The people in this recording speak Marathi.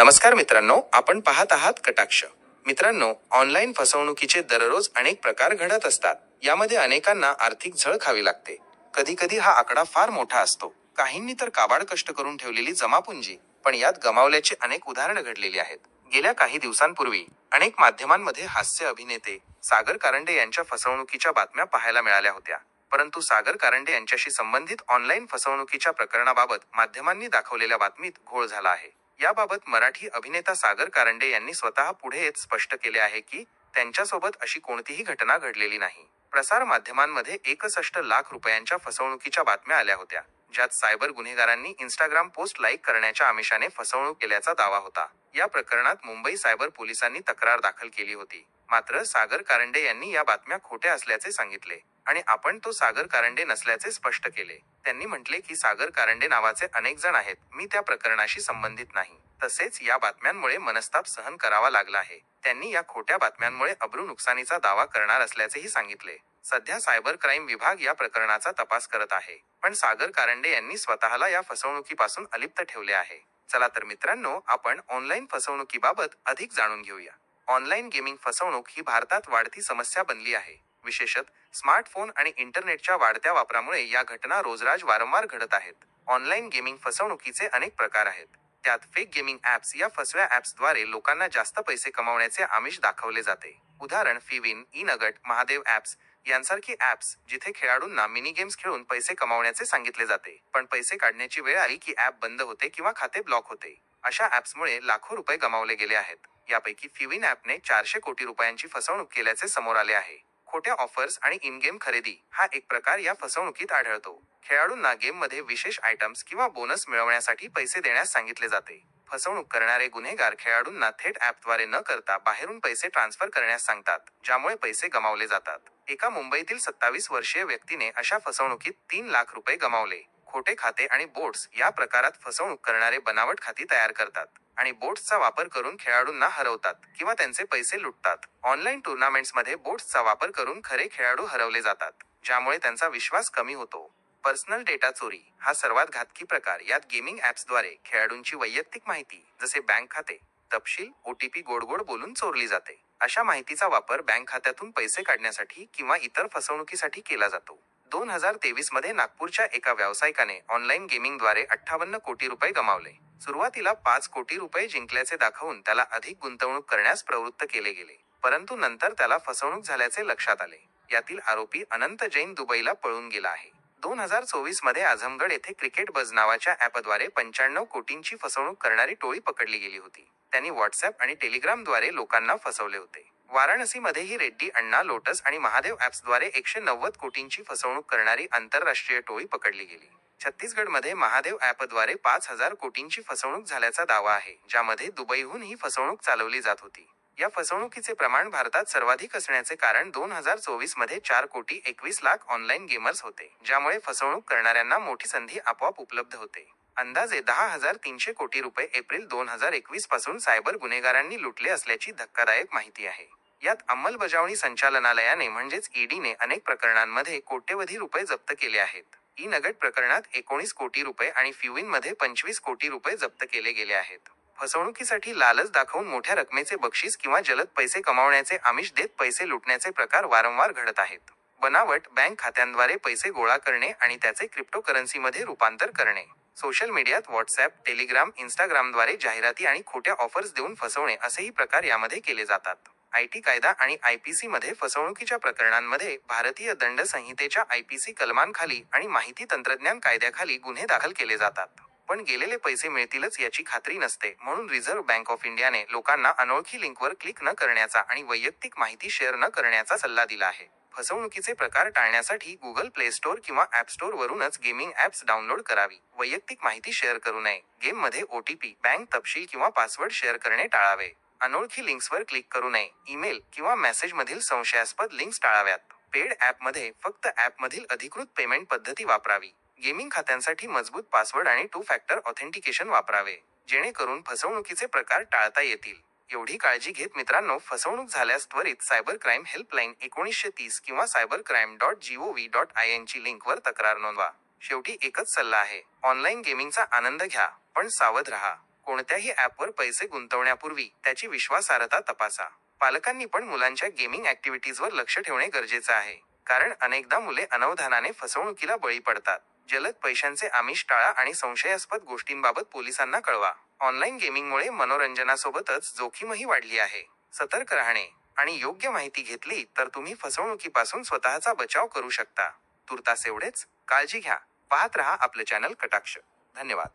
नमस्कार मित्रांनो आपण पाहत आहात कटाक्ष. मित्रांनो ऑनलाईन फसवणुकीचे दररोज अनेक प्रकार घडत असतात. यामध्ये अनेकांना आर्थिक झळ खावी लागते. कधी कधी हा आकडा फार मोठा असतो. काहींनी तर काबाड कष्ट करून ठेवलेली जमापुंजी पण यात गमावल्याचे अनेक उदाहरणं घडलेली आहेत. गेल्या काही दिवसांपूर्वी अनेक माध्यमांमध्ये हास्य अभिनेते सागर कारंडे यांच्या फसवणुकीच्या बातम्या पाहायला मिळाल्या होत्या. परंतु सागर कारंडे यांच्याशी संबंधित ऑनलाईन फसवणुकीच्या प्रकरणाबाबत माध्यमांनी दाखवलेल्या बातमीत घोळ झाला आहे. याबाबत मराठी अभिनेता सागर कारंडे यांनी स्वतः पुढे येत स्पष्ट केले आहे की त्यांच्यासोबत अशी कोणतीही घटना घडलेली नाही. प्रसार माध्यमांमध्ये एकसष्ट लाख रुपयांच्या फसवणुकीच्या बातम्या आल्या होत्या ज्यात सायबर गुन्हेगारांनी इंस्टाग्राम पोस्ट लाईक करण्याच्या आमिषाने फसवणूक केल्याचा दावा होता. या प्रकरणात मुंबई सायबर पोलिसांनी तक्रार दाखल केली होती. मात्र सागर कारंडे यांनी या बातम्या खोट्या असल्याचे सांगितले. आणि आपण तो सागर कारंडे नसल्याचे स्पष्ट केले. त्यांनी म्हटले की सागर कारंडे नावाचे अनेक जण आहेत. मी त्या प्रकरणाशी संबंधित नाही. तसेच या बातम्यांमुळे मनस्ताप सहन करावा लागला आहे. त्यांनी या खोट्या बातम्यांमुळे अब्रू नुकसानीचा दावा करणार असल्याचेही सांगितले. सध्या सायबर क्राईम विभाग या प्रकरणाचा तपास करत आहे. पण सागर कारंडे यांनी स्वतःला या फसवणुकीपासून अलिप्त ठेवले आहे. चला तर मित्रांनो आपण ऑनलाईन फसवणुकीबाबत अधिक जाणून घेऊया. ऑनलाईन गेमिंग फसवणूक ही भारतात वाढती समस्या बनली आहे. विशेषत स्मार्टफोन आणि इंटरनेटच्या वाढत्या वापरामुळे या घटना रोजराज वारंवार घडत आहेत. ऑनलाईन गेमिंग फसवणुकीचे अनेक प्रकार आहेत. त्यात फेक गेमिंग ऍप्स या फसव्या ऍप्सद्वारे लोकांना जास्त पैसे कमावण्याचे आमिष दाखवले जाते. उदाहरण फिविन ई नगट महादेव ऍप्स यांसारखी ऍप्स जिथे खेळाडूंना मिनी गेम्स खेळून पैसे कमावण्याचे सांगितले जाते. पण पैसे काढण्याची वेळ आली की ऍप बंद होते किंवा खाते ब्लॉक होते. अशा ऍप्समुळे लाखो रुपये गमावले गेले आहेत. यापैकी फिविन ऍपने चारशे कोटी रुपयांची फसवणूक केल्याचे समोर आले आहे. खोट्या ऑफर्स आणि इन गेम खरेदी हा एक प्रकार या फसवणुकीत आढळतो. खेळाडूंना गेममध्ये विशेष आयटम्स किंवा बोनस मिळवण्यासाठी पैसे देण्यास सांगितले जाते. फसवणूक करणारे गुन्हेगार खेळाडूंना थेट ऍपद्वारे न करता बाहेरून पैसे ट्रान्सफर करण्यास सांगतात ज्यामुळे पैसे गमावले जातात. एका मुंबईतील सत्तावीस वर्षीय व्यक्तीने अशा फसवणुकीत तीन लाख रुपये गमावले. खोटे खाते आणि बोट्स या प्रकारात फसवणूक करणारे बनावट खाती तयार करतात. आणि बोट्सचा वापर करून खेळाडूंना हरवतात किंवा त्यांचे पैसे लुटतात. ऑनलाईन टुर्नामेंट्समध्ये बोट्सचा वापर करून खरे खेळाडू हरवले जातात ज्यामुळे त्यांचा विश्वास कमी होतो. पर्सनल डेटा चोरी हा सर्वात घातकी प्रकार. यात गेमिंग ॲप्सद्वारे खेळाडूंची वैयक्तिक माहिती जसे बँक खाते तपशील ओटीपी गोडगोड बोलून चोरली जाते. अशा माहितीचा वापर बँक खात्यातून पैसे काढण्यासाठी किंवा इतर फसवणुकीसाठी केला जातो. दोन हजार तेवीसमध्ये नागपूरच्या एका व्यावसायिकाने ऑनलाईन गेमिंगद्वारे अठ्ठावन्न कोटी रुपये गमावले. सुरुवातीला पाच कोटी रुपये जिंकल्याचे दाखवून त्याला अधिक गुंतवणूक करण्यास प्रवृत्त केले गेले. परंतु नंतर त्याला फसवणूक झाल्याचे लक्षात आले. यातील आरोपी अनंत जैन दुबईला पळून गेला आहे. दोन हजार चोवीसमध्ये आझमगड येथे क्रिकेट बज नावाच्या ॲपद्वारे पंच्याण्णव कोटींची फसवणूक करणारी टोळी पकडली गेली होती. त्यांनी व्हॉट्सअप आणि टेलिग्रामद्वारे लोकांना फसवले होते. वाराणसीमध्येही रेड्डी अण्णा लोटस आणि महादेव ॲप्सद्वारे एकशे नव्वद कोटींची फसवणूक करणारी आंतरराष्ट्रीय टोळी पकडली गेली. छत्तीसगडमध्ये महादेव ॲपद्वारे पाच हजार कोटींची फसवणूक झाल्याचा दावा आहे ज्यामध्ये दुबईहून ही फसवणूक चालवली जात होती. या फसवणुकीचे प्रमाण भारतात सर्वाधिक असण्याचे कारण दोन हजार चोवीसमध्ये चार कोटी एकवीस लाख ऑनलाईन गेमर्स होते ज्यामुळे फसवणूक करणाऱ्यांना मोठी संधी आपोआप उपलब्ध होते. अंदाजे दहा हजार तीनशे कोटी रुपये एप्रिल दोन हजार एकवीसपासून सायबर गुन्हेगारांनी लुटले असल्याची धक्कादायक माहिती आहे. यात अंमलबजावणी संचालनालयाने म्हणजेच ईडीने अनेक प्रकरणांमध्ये कोट्यवधी रुपये जप्त केले आहेत. ई नगट प्रकरणात एकोणीस कोटी रुपये आणि फ्युविनमध्ये पंचवीस कोटी रुपये जप्त केले गेले आहेत. फसवणुकीसाठी लालच दाखवून मोठ्या रकमेचे बक्षीस किंवा जलद पैसे कमावण्याचे आमिष देत पैसे लुटण्याचे प्रकार वारंवार घडत आहेत. बनावट बँक खात्यांद्वारे पैसे गोळा करणे आणि त्याचे क्रिप्टोकरन्सीमध्ये रूपांतर करणे. सोशल मीडियात व्हॉट्सअप टेलिग्राम इंस्टाग्रामद्वारे जाहिराती आणि खोट्या ऑफर्स देऊन फसवणे असेही प्रकार यामध्ये केले जातात. आयटी कायदा आणि आयपीसी मध्ये फसवणुकीच्या प्रकरणांमध्ये भारतीय दंड संहितेच्या आयपीसी कलमांखाली आणि माहिती तंत्रज्ञान कायद्याखाली गुन्हे दाखल केले जातात. पण गेलेले पैसे मिळतीलच याची खात्री नसते म्हणून रिझर्व्ह बँक ऑफ इंडियाने लोकांना अनोळखी लिंकवर क्लिक न करण्याचा आणि वैयक्तिक माहिती शेअर न करण्याचा सल्ला दिला आहे. फसवणुकीचे प्रकार टाळण्यासाठी गुगल प्ले स्टोअर किंवा ऍप स्टोअर वरूनच गेमिंग ऍप्स डाउनलोड करावी. वैयक्तिक माहिती शेअर करू नये. गेममध्ये ओटीपी बँक तपशील किंवा पासवर्ड शेअर करणे टाळावे. अनोळखी लिंक्सवर क्लिक करू नये. ईमेल किंवा मेसेजमधील संशयास्पद लिंक्स टाळाव्यात. पेड ॲपमध्ये फक्त ॲपमधील अधिकृत पेमेंट पद्धती वापरावी. गेमिंग खात्यांसाठी मजबूत पासवर्ड आणि टू फॅक्टर ऑथेंटिकेशन वापरावे जेणेकरून फसवणुकीचे प्रकार टाळता येतील. एवढी काळजी घेत मित्रांनो फसवणूक झाल्यास त्वरित सायबर क्राईम हेल्पलाईन एकोणीसशे तीस किंवा cyber crime dot gov dot I N ची लिंकवर तक्रार नोंदवा. शेवटी एकच सल्ला आहे ऑनलाईन गेमिंगचा आनंद घ्या पण सावध राहा. कोणत्याही ॲपवर पैसे गुंतवण्यापूर्वी त्याची विश्वासार्हता तपासा. पालकांनी पण मुलांच्या गेमिंग ऍक्टिव्हिटीजवर लक्ष ठेवणे गरजेचं आहे. कारण अनेकदा मुले अनवधानाने फसवणुकीला बळी पडतात. जलद पैशांचे आमिष टाळा आणि संशयास्पद गोष्टींबाबत पोलिसांना कळवा. ऑनलाईन गेमिंगमुळे मनोरंजनासोबतच जोखीमही वाढली आहे. सतर्क राहणे आणि योग्य माहिती घेतली तर तुम्ही फसवणुकीपासून स्वतःचा बचाव करू शकता. तुर्तास एवढेच. काळजी घ्या. पाहत रहा आपलं चॅनल कटाक्ष. धन्यवाद.